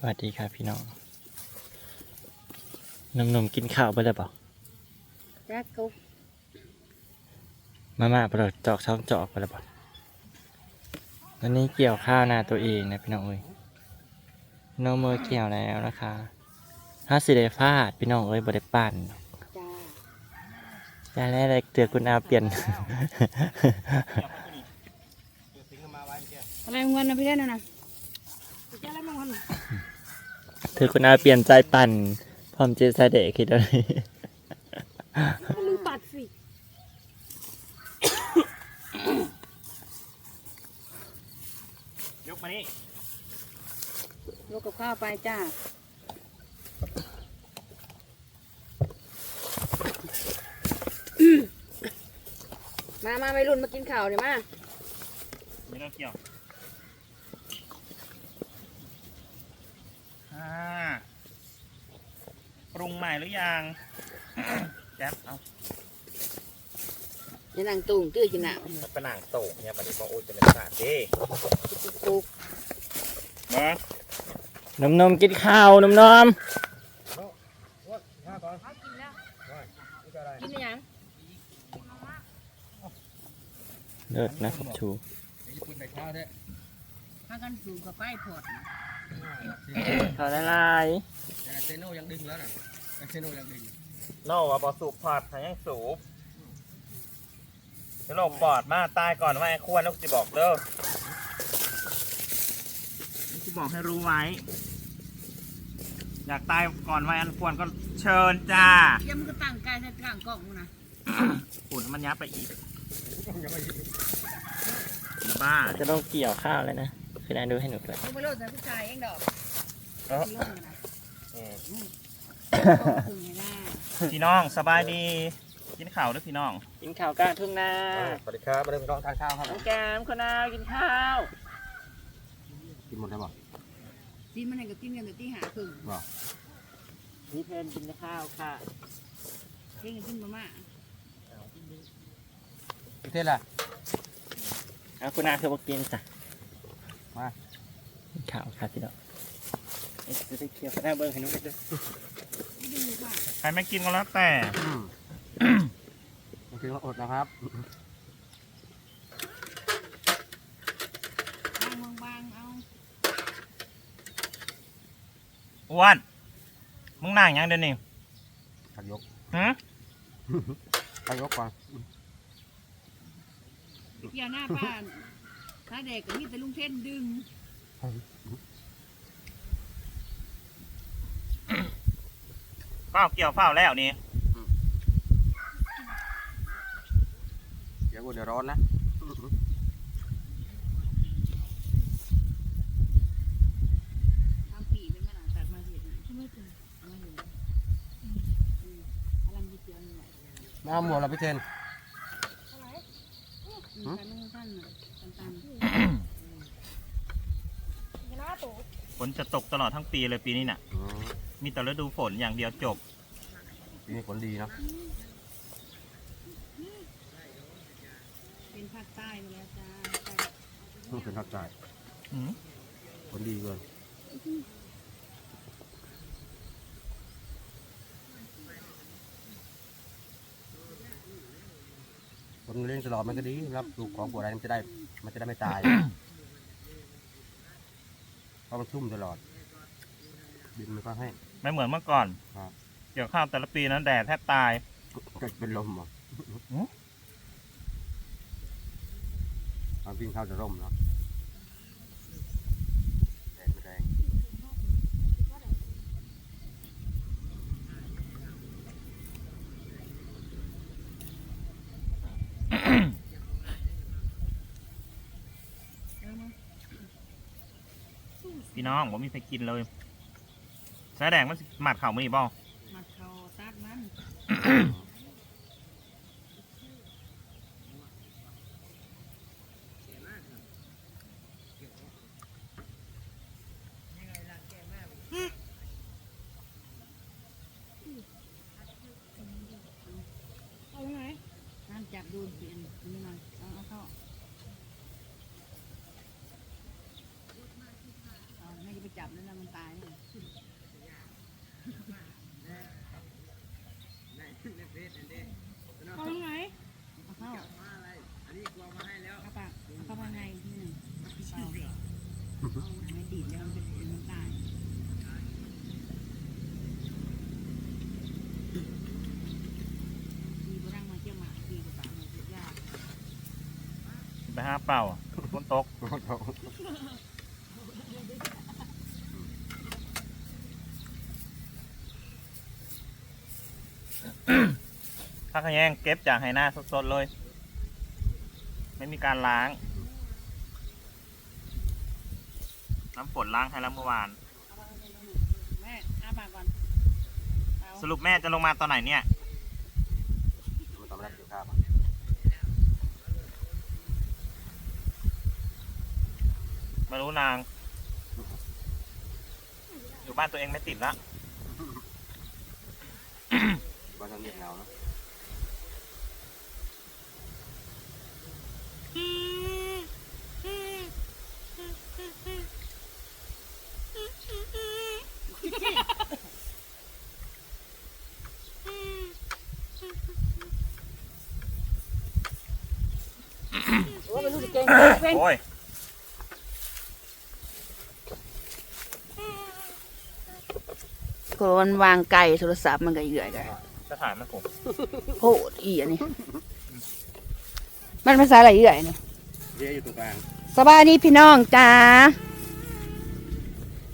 สวัสดีครับพี่น้องนมนมๆกินข้าวไปแล้วเปล่าจักกุ๊กมาม่าปลดจอกช่องจอกไปแล้วเปล่าวันนี้เกี่ยวข้าวนาตัวเองนะพี่น้องเอ้ยน้องมือเกี่ยวแล้วนะคะถ้าสิได้ฟาดพี่น้องเอ้ยบ่ได้ปั่นจ้าอย่าแล้วเตือคุณอาเปลี่ยนอะไรของมันนะพี่เล่นนะนะ จ้าแล้วมันถือคุณอาเปลี่ยนใจปั่นพร้อมเจสเดะคิดอะไรมึงปัดสิยกมานี่ยกกับข้าวไปจ้ามามาไม่รุ่นมากินข้าวเดี๋ยวมาไม่ต้องเกี่ยวอ่าปรุงใหม่หรือยังแจ๊บเอาอย่านั่งตุ่งตื้อกินหนาวกระหน่งโตกเนี่ยมันนี้ก็โอ้ยจะเป็นศาสตร์ดิกุ๊กมานมนมๆกินข้าวนมนมกินได้ยังๆเลิศนะครับชูพากันสูงกับไปพอดข้าวละลายเซโนยังดึงแล้วนะ เซโนยังดึงโน่ว่าบอสูบพอดทางยังสูบจะโลกปอดมาตายก่อนว่าไอ้ควรลูกจะบอกเด้อที่บอกให้รู้ไว้ อยากตายก่อนวัยอันควรก็เชิญจ้าเดี๋ยวมึงก็ตั้งกายใส่กลางกล้องมึงนะขุนมันยับไปอีกบ้าจะต้องเกี่ยวข้าวแล้วนะคือได้ดูให้หนูด้วยมึงไปโลดใส่ผู้ชายเองดอกเอ้าลงนะอืมถึงไงนะ พี่น้องสบายดีกินข่าวด้วยพี่น้อง กินข้าวกลางทุ่งนาสวัสดีครับมาเริ่มร้องทานข้าวครับน้องแกมคนนาวกินข้าวกินหมดแล้วบ่กินมันไหนก็กินกันแต่ที่หาครึ่งพี่เพนกินข้าวค่ะเพ่งกินมาม่าพี่เทศล่ะเอาคุณอาคือบอกกินจ้ะมากินข้าวค่ะพี่น้องเอ๊ะจะได้เกี่ยวข้าวหน้าเบิ้งให้หนูด้วย ไม่ดูค่ะใครไม่กินก็แล้วแต่บางทีก็อดนะครับ บางบางบางเอาอ้วน มึงนั่งยังเดี๋ยวนี้ขัดยกหืมขัดยกก่อนเกี่ยวหน้าป้าถ้าเด็กก็มีแต่ลุงเท่นดึง ฝ้าเกี่ยวเฝ้าแล้วนี่เดี๋ยวกูเดี๋ยวร้อนนะทำปีเป็นมันตัดมาเห็ดนะไม่ถึงเอามาอยู่อลังยิเจียวนี่แหละมาหมดแล้วพี่เทนการนุ่งท่านตันฝนจะตกตลอดทั้งปีเลยปีนี้น่ะ อืม มีแต่ฤดูฝนอย่างเดียวจบปีนี้ผลดีเนาะเป็นภาคใต้ไปแล้วจ้าเพิ่งเป็นทักใจหืมผลดีเกินคนเลี้ยงตลอดมันก็ดีรับลูกของบัวอะไรมันจะได้ มันจะได้ไม่ตายเพราะมันชุ่มตลอดดินมันก็ให้ ไม่เหมือนเมื่อก่อนครับ เกี่ยวข้าวแต่ละปีนั้นแดดแทบตาย เกิดเป็นลมเหรอหือตอนวิ่งเข้าจะร่มเนาะแดดมันแรงพี่น้องผมมีใครกินเลย แสดงมันสิหมัดเข่ามือบ่มาเขาตัดมัน เอาไหนน้ำจับดูเปลี่ยนนี่หน่อยเอาเอาเข้าเอาไม่ได้ไปจับแล้วนะมันตายเลย ปีนแล้วมันเป็นสีน้ำตาลมีกระดังมาเกี่ยวหมากปีกับปากมันสุดยาก ไปห้าเป่าฝนตกถ้าขยงเก็บจากไหหน้าสดๆเลย ไม่มีการล้าง น้ำฝนล้างให้แล้วเมื่อวาน แม่อ้าปากก่อนเอาสรุปแม่จะลงมาตอนไหนเนี่ยมันต้องมาได้เกี่ยวข้าว ไม่รู้นาง อยู่บ้านตัวเองไม่ติดละบ้านทางเงียบเหงาเนาะโอ้ย ไม่รู้จะเก่งเพ่งโอ้ยก็มันวางไก่โทรศัพท์มันก็เยื่อยกันจะถ่ายไหมผมโคตรอีอันนี้ มันภาษาอะไรเยื่อยนี่เรียอยู่ตรงกลางสบายดีพี่น้องจ้า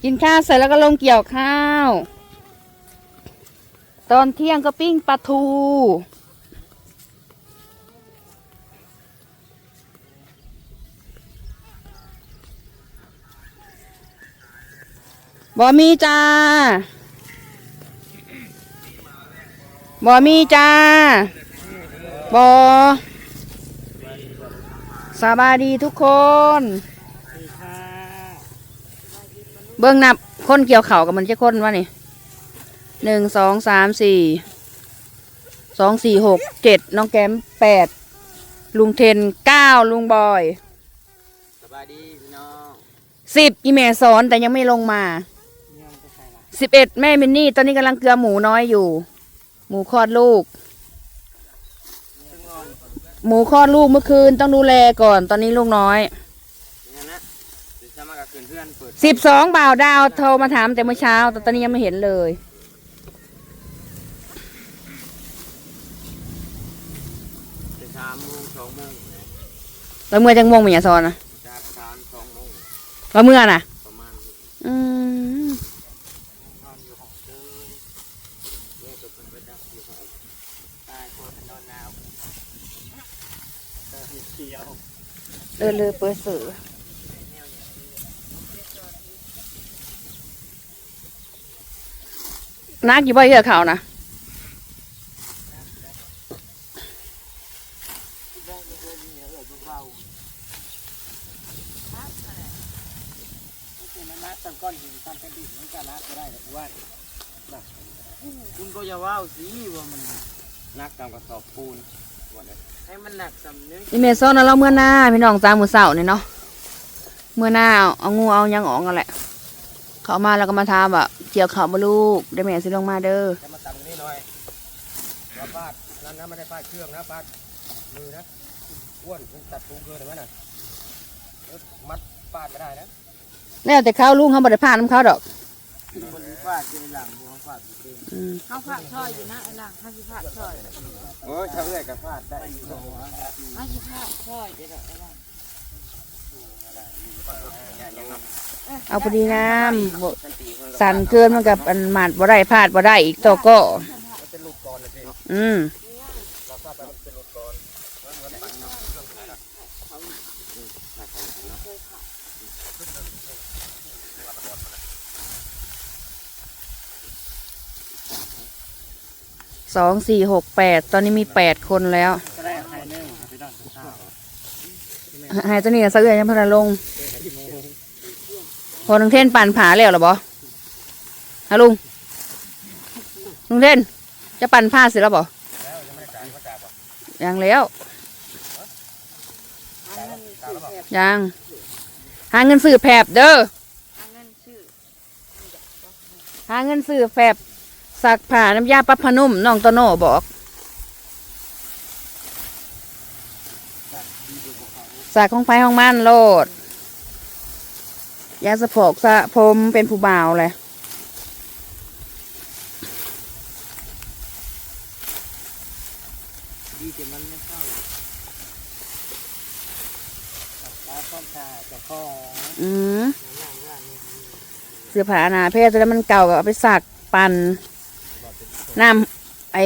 กินข้าวเสร็จแล้วก็ลงเกี่ยวข้าว ตอนเที่ยงก็ปิ้งปลาทู บอมีจ้า บอมีจ้าบอสบายดีทุกคน เบื้องนับคนเกี่ยวเข่าวกับมันจะคนวะนี่หนึ่งสองสามสี่สองสี่หกเจ็ดน้องแก้มแปดลุงเทนเก้าลุงบอยสบายดีพี่น้องสิบอีเมสอนแต่ยังไม่ลงมาสิบเอ็ดแม่มินนี่ ตอนนี้กำลังเกลือหมูน้อยอยู่ หมูคลอดลูก หมูคลอดลูกเมื่อคืนต้องดูแลก่อน ตอนนี้ลูกน้อยอย่างนั้นนะจะสมัครกับเพื่อนเปิดสิบสองบ่าวดาวโทรมาถามแต่เมื่อเช้า แต่ตอนนี้ยังไม่เห็นเลยจะสามโมงสองโมงนะแล้วเมื่อจังม่วงมีอย่าซอนนะจากสามสองโมงแล้วเมื่อน่ะ ประมาณนี้ อืม นอนอยู่ห้องเดินแยกกับเพื่อนไปดับอยู่ห้องตายคนเป็นนอนหนาวตาเขียว เออเลยเปิดสื่อนักอยู่บ่อยเยอะเขานะคุณก็อย่าว่าวสิว่ามันนักตามกระสอบปูน ให้มันหนักสำนึกนี่เมซอนนะเราเมื่อหน้าพี่น้องจ้ามือเสาเนี่ยเนาะเมื่อหน้าเอาเอางูเอายังออกกันแหละ เขามาแล้วก็มาทามแบบเกี่ยวเขามาลูกได้แม่สิลงมาเด้อจะมาตำนี่หน่อยว่าฟาดนั่นนะไม่ได้ฟาดเครื่องนะฟาดมือนะอ้วนมันตัดปูเกินเห็นไหมน่ะเอ้ยมัดฟาดไม่ได้นะแล้วแต่เขาลุงเขาบริพาน้ำเขาดอก คนฟาดเจหลังหัวฟาดเองอืมเขาผักช่อยอยู่นะไอ้หลังเขาสิผักช่อยโอ้ยชาวเอื้อยกับฟาดได้เขาสิผักช่อยเดี๋ยวไอ้หลังเอาพอดีน้ำบ่สั่นเกินมันกับอันหมัดบ่ได้พลาดบ่ได้อีกต่อก็เป็นลูกกรเลยพี่อืมเราฟาดไปมันเป็นลูกกรมันเหมือนปังเนาะเครื่องขายละ สองสี่หกแปดตอนนี้มีแปดคนแล้วก็ได้ใครเนื่องพี่น้องข้าวหายตัวนี้กับเสื้อยังพนลงพอลุงเท่นปั่นผาแล้วหรอบอฮะลุง ลุงเท่น จะปั่นผ้าเสร็จแล้วบอยังไม่ได้จ่างแล้ว ยัง หาเงินซื้อแผบเด้อหาเงินซื้อแผบ สักผ้าน้ำยาปรับผ้านุ่มน้องโตโน่บอกสักของไฟของมันโลด ยาสะโพกสะผมเป็นผู้บ่าวเลยดีแต่มันไม่เข้าตาความชาจะคออืมเสื้อผ้าอนาเพศแล้วมันเก่าก็เอาไปสักปั่น น้ำไอ้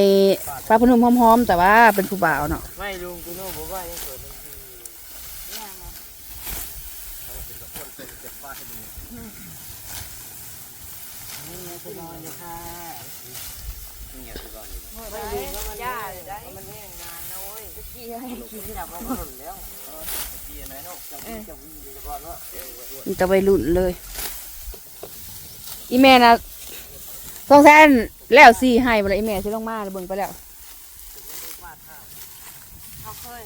ปลาพนุ่มหอมๆ แต่ว่าเป็นผู้บ่าวเนาะไม่ลุงกูโน่บอกว่ายังเกิดอย่างไงนี่ไงจะนอนอยู่ค่ะนี่ไงจะนอนอยู่เมื่อไรย่าเลยได้มันแห้งนานนะเว้ยตะกี้ให้กินจับมันหล่นแล้วพี่ไหนเนาะจับวิ่งจับวิ่งอยู่ก่อนว่ามีแต่วัยรุ่นเลย อีแม่นะสองแสน แล้วสี่ให้บ่ละอีแม่สิลงมาเบิ่งไปแล้วเขาเคย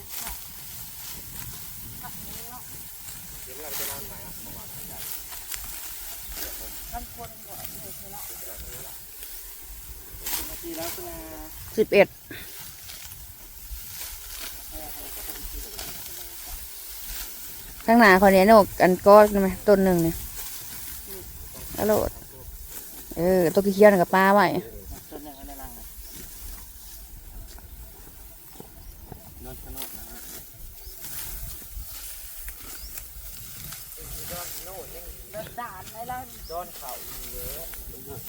สิบเอ็ดข้างหน้าคนนี้นกอันก้อนไหมต้นหนึ่งเนี่ยอโลด เออตัวเขียวนั่นกับปลาไว้ต้นนึงอันนั้นะนอนสนุกนะเดินด่านได้แล้วโดนเข่าเยอะ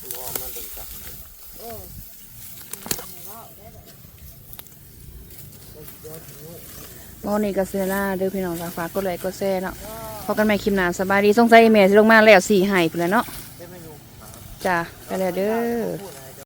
ตัวมันเป็นจับเออว่าได้เลยโมนี่ก็เซล่าเด้อพี่น้องฝากฝากกดไลค์กดแชร์เนาะพอกันใหม่คลิปหน้าสบายดีสงสัยแม่สิลงมาแล้วสี่ห้พุ่นแล้วเนาะ จ้าไปแล้วเด้อ